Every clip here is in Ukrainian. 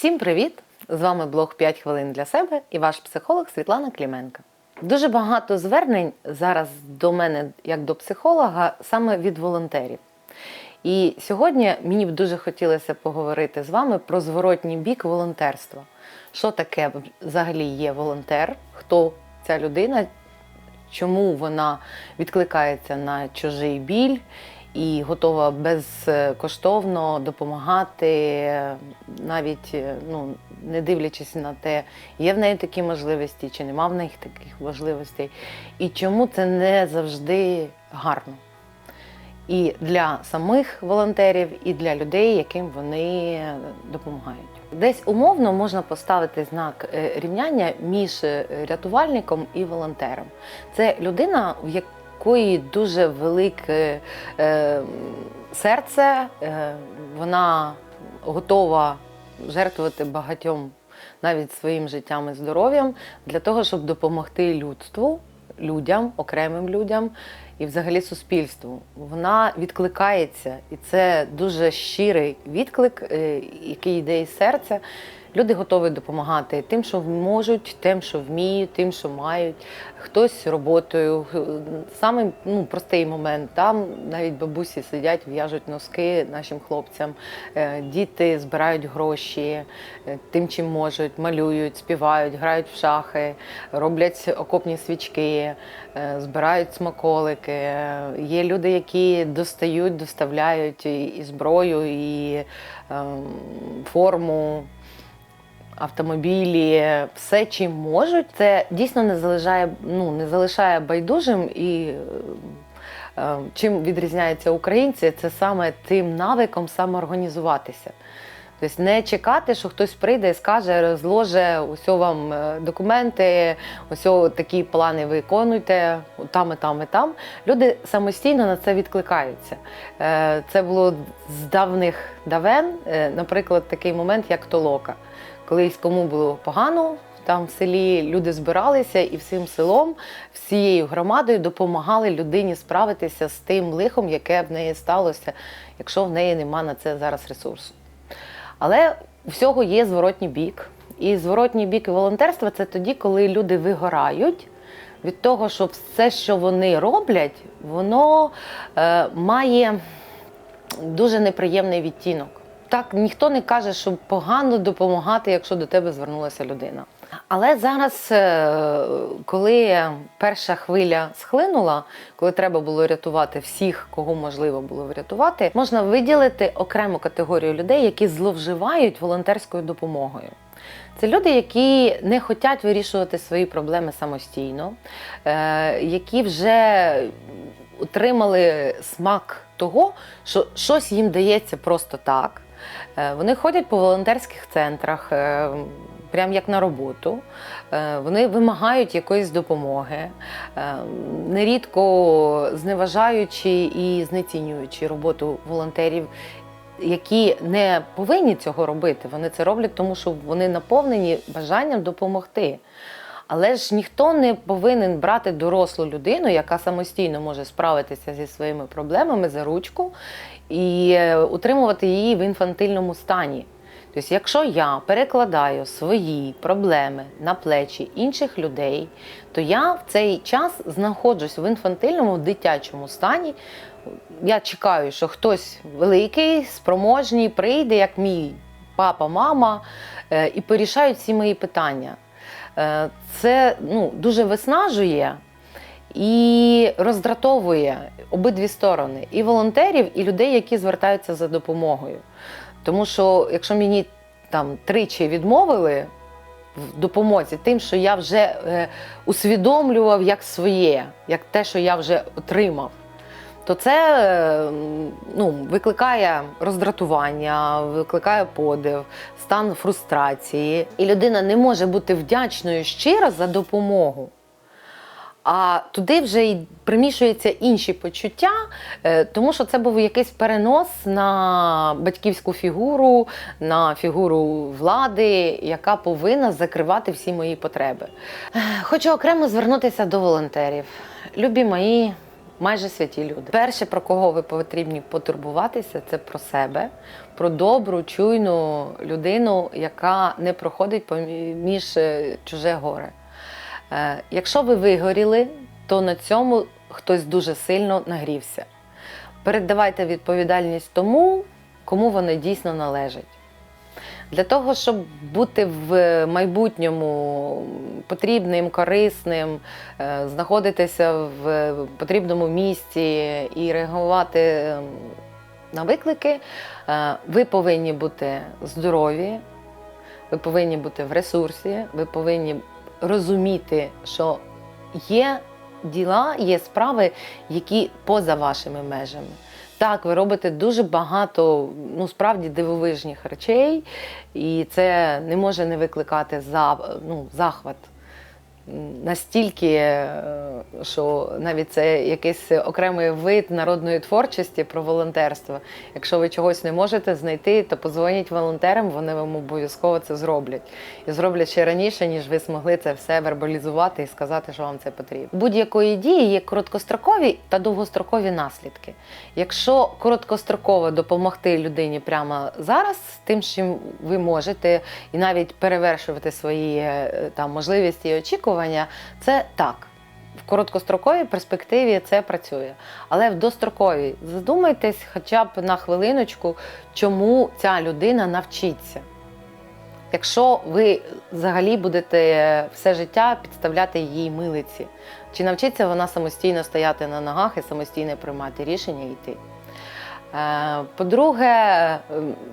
Всім привіт! З вами блог 5 хвилин для себе і ваш психолог Світлана Кліменка. Дуже багато звернень зараз до мене, як до психолога, саме від волонтерів. І сьогодні мені б дуже хотілося поговорити з вами про зворотній бік волонтерства. Що таке взагалі є волонтер? Хто ця людина? Чому вона відкликається на чужий біль і готова безкоштовно допомагати, навіть ну, не дивлячись на те, є в неї такі можливості, чи нема в неї таких можливостей, і чому це не завжди гарно. І для самих волонтерів, і для людей, яким вони допомагають. Десь умовно можна поставити знак е, рівняння між е, рятувальником і волонтером. Це людина, в якої дуже велике е, серце, е, вона готова жертвувати багатьом навіть своїм життям і здоров'ям для того, щоб допомогти людству, людям, окремим людям і взагалі суспільству. Вона відкликається, і це дуже щирий відклик, е, який йде із серця. Люди готові допомагати тим, що можуть, тим, що вміють, тим, що мають. Хтось роботою. Саме ну, простий момент. Там навіть бабусі сидять, в'яжуть носки нашим хлопцям, Е, діти збирають гроші е, тим, чим можуть, малюють, співають, грають в шахи, роблять окопні свічки, е, збирають смаколики. Є люди, які достають, доставляють і, і зброю, і ем, форму автомобілі, все чим можуть, це дійсно не залишає, ну, не залишає байдужим і. е, е, Чим відрізняються українці, це саме тим навиком самоорганізуватися. Тобто не чекати, що хтось прийде і скаже, розложе усе вам е, документи, усе такі плани виконуйте, там і там і там. Люди самостійно на це відкликаються. Е, Це було з давних давен, наприклад, такий момент, як толока. Колись кому було погано, там в селі люди збиралися і всім селом, всією громадою допомагали людині справитися з тим лихом, яке в неї сталося, якщо в неї нема на це зараз ресурсу. Але всього є зворотній бік. І зворотній бік волонтерства це тоді, коли люди вигорають від того, що все, що вони роблять, воно е, має дуже неприємний відтінок. Так ніхто не каже, що погано допомагати, якщо до тебе звернулася людина. Але зараз, е, коли перша хвиля схлинула, коли треба було рятувати всіх, кого можливо було врятувати, можна виділити окрему категорію людей, які зловживають волонтерською допомогою. Це люди, які не хочуть вирішувати свої проблеми самостійно, е, які вже отримали смак того, що щось їм дається просто так. Е, Вони ходять по волонтерських центрах, е, прям як на роботу. Е, Вони вимагають якоїсь допомоги, нерідко зневажаючи і знецінюючи роботу волонтерів. Які не повинні цього робити, вони це роблять, тому що вони наповнені бажанням допомогти. Але ж ніхто не повинен брати дорослу людину, яка самостійно може справитися зі своїми проблемами за ручку і е, утримувати її в інфантильному стані. Тобто, якщо я перекладаю свої проблеми на плечі інших людей, то я в цей час знаходжусь в інфантильному дитячому стані. Я чекаю, що хтось великий, спроможний прийде, як мій папа, мама, е, і порішають всі мої питання. Е, Це ну, дуже виснажує і роздратовує обидві сторони і волонтерів, і людей, які звертаються за допомогою. Тому що якщо мені там тричі відмовили в допомозі, тим, що я вже е, усвідомлював як своє, як те, що я вже отримав. То це ну, викликає роздратування, викликає подив, стан фрустрації. І людина не може бути вдячною щиро за допомогу. А туди вже й примішуються інші почуття, е, тому що це був якийсь перенос на батьківську фігуру, на фігуру влади, яка повинна закривати всі мої потреби. Е, Хочу окремо звернутися до волонтерів. Любі мої, майже святі люди. Перше, про кого ви потрібні потурбуватися, це про себе, про добру, чуйну людину, яка не проходить поміж е, чуже горе. Е, Якщо ви вигоріли, то на цьому хтось дуже сильно нагрівся. Передавайте відповідальність тому, кому вона дійсно належить. Для того, щоб бути в майбутньому потрібним, корисним, е, знаходитися в потрібному місці і реагувати е, на виклики, е, ви повинні бути здорові, ви повинні бути в ресурсі, ви повинні розуміти, що є діла, є справи, які поза вашими межами. Так, ви робите дуже багато ну, справді дивовижних речей, і це не може не викликати за, ну, захват. Настільки, е, що навіть це якийсь окремий вид народної творчості про волонтерство. Якщо ви чогось не можете знайти, то подзвоніть волонтерам, вони вам обов'язково це зроблять. І зроблять ще раніше, ніж ви змогли це все вербалізувати і сказати, що вам це потрібно. Будь-якої дії є короткострокові та довгострокові наслідки. Якщо короткостроково допомогти людині прямо зараз, тим, чим ви можете, і навіть перевершувати свої е, там можливості і очікування, це так. В короткостроковій перспективі це працює. Але в достроковій задумайтесь хоча б на хвилиночку, чому ця людина навчиться. Якщо ви взагалі будете все життя підставляти їй милиці, чи навчиться вона самостійно стояти на ногах і самостійно приймати рішення і йти? Е, По-друге, е,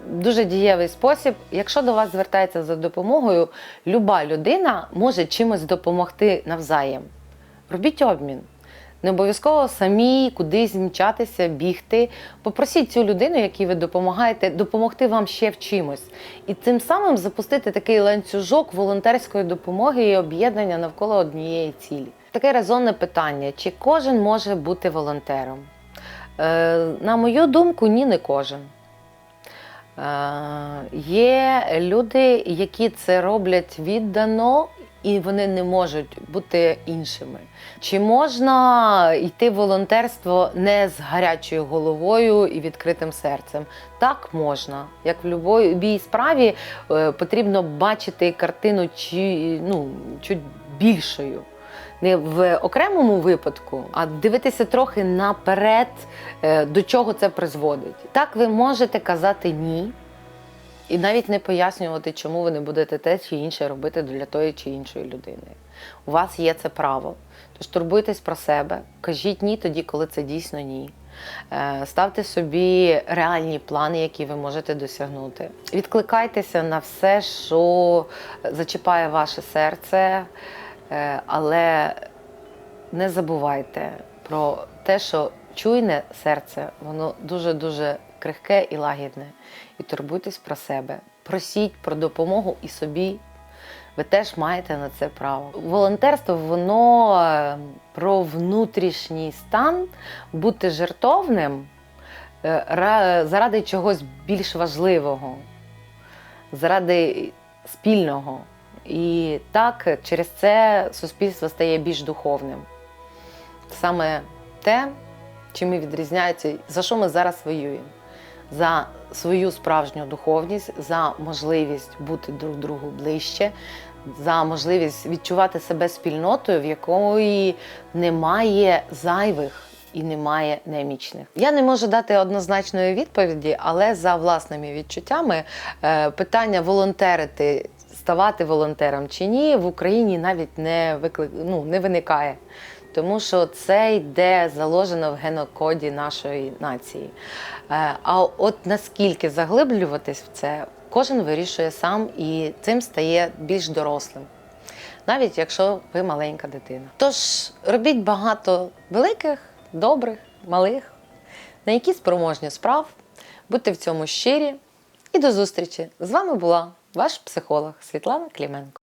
дуже дієвий спосіб. Якщо до вас звертається за допомогою, люба людина може чимось допомогти навзаєм. Робіть обмін. Не обов'язково самі кудись мчатися, бігти. Попросіть цю людину, якій ви допомагаєте, допомогти вам ще в чимось. І тим самим запустити такий ланцюжок волонтерської допомоги і об'єднання навколо однієї цілі. Таке резонне питання: чи кожен може бути волонтером? Е, на мою думку, ні, не кожен. Е, Є люди, які це роблять віддано, і вони не можуть бути іншими. Чи можна йти в волонтерство не з гарячою головою і відкритим серцем? Так можна. Як в будь-якій справі е, потрібно бачити картину чи, ну, чуть більшою. Не в окремому випадку, а дивитися трохи наперед, е, до чого це призводить. Так ви можете казати ні, і навіть не пояснювати, чому ви не будете те чи інше робити для тої чи іншої людини. У вас є це право. Тож турбуйтесь про себе, кажіть ні тоді, коли це дійсно ні. Е, Ставте собі реальні плани, які ви можете досягнути. Відкликайтеся на все, що зачіпає ваше серце, але не забувайте про те, що чуйне серце, воно дуже-дуже крихке і лагідне. І турбуйтесь про себе. Просіть про допомогу і собі. Ви теж маєте на це право. Волонтерство воно е, про внутрішній стан, бути жертовним е, заради чогось більш важливого, заради спільного. І так через це суспільство стає більш духовним. Саме те, чим ми відрізняється, за що ми зараз воюємо. За свою справжню духовність, за можливість бути друг другу ближче, за можливість відчувати себе спільнотою, в якої немає зайвих і немає немічних. Я не можу дати однозначної відповіді, але за власними відчуттями е, питання волонтерити, ставати волонтером чи ні, в Україні навіть не виклик... ну, не виникає. Тому що це йде заложено в генокоді нашої нації. Е, А от наскільки заглиблюватись в це, кожен вирішує сам і цим стає більш дорослим, навіть якщо ви маленька дитина. Тож робіть багато великих, добрих, малих, на які спроможні справ, будьте в цьому щирі і до зустрічі! З вами була ваш психолог Світлана Кліменко.